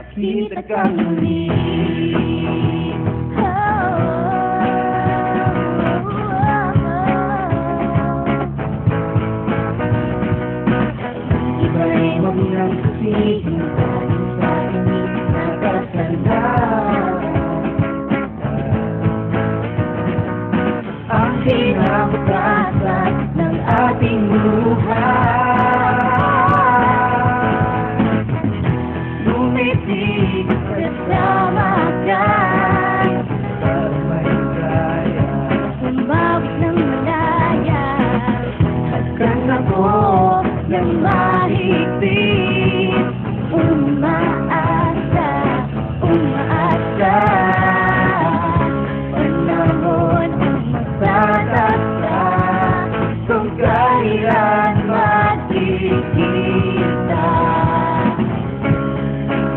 nakita ka muli. Iba-ibang ng kasing sa inyong nakasanda. Ang sinabutasan ng ating mundo ng mahigpit. Umaasa, umaasa. Panahon ang magtatasa Kung kailan magkikita.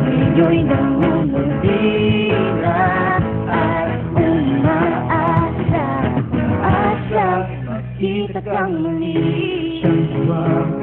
Ngayon ang umulira At umaasa. Asa, makita kang muli. Siyang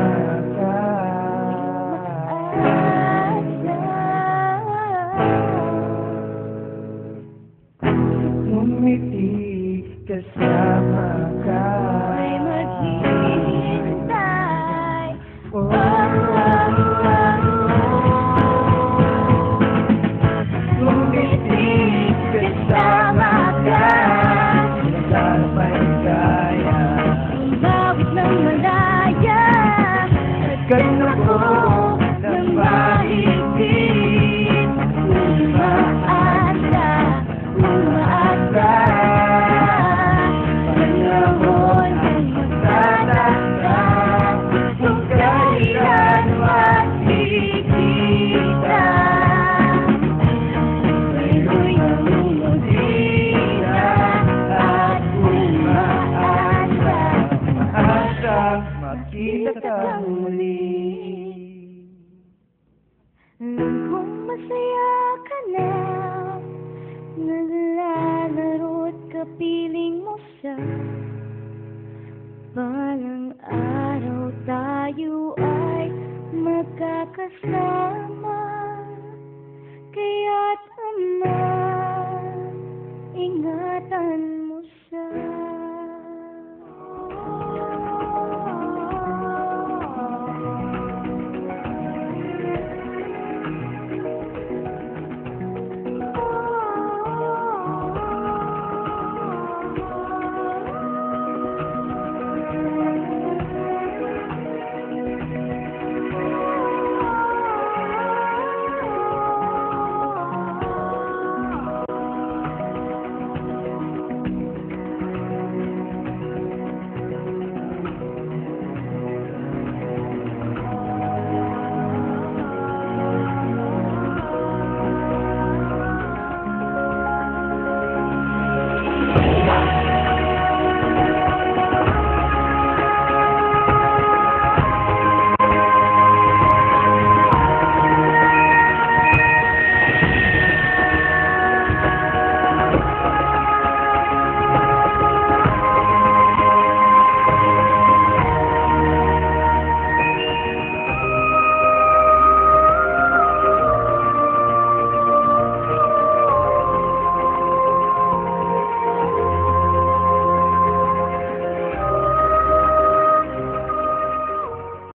Ganun ako isa Balang araw tayo ay magkakasama.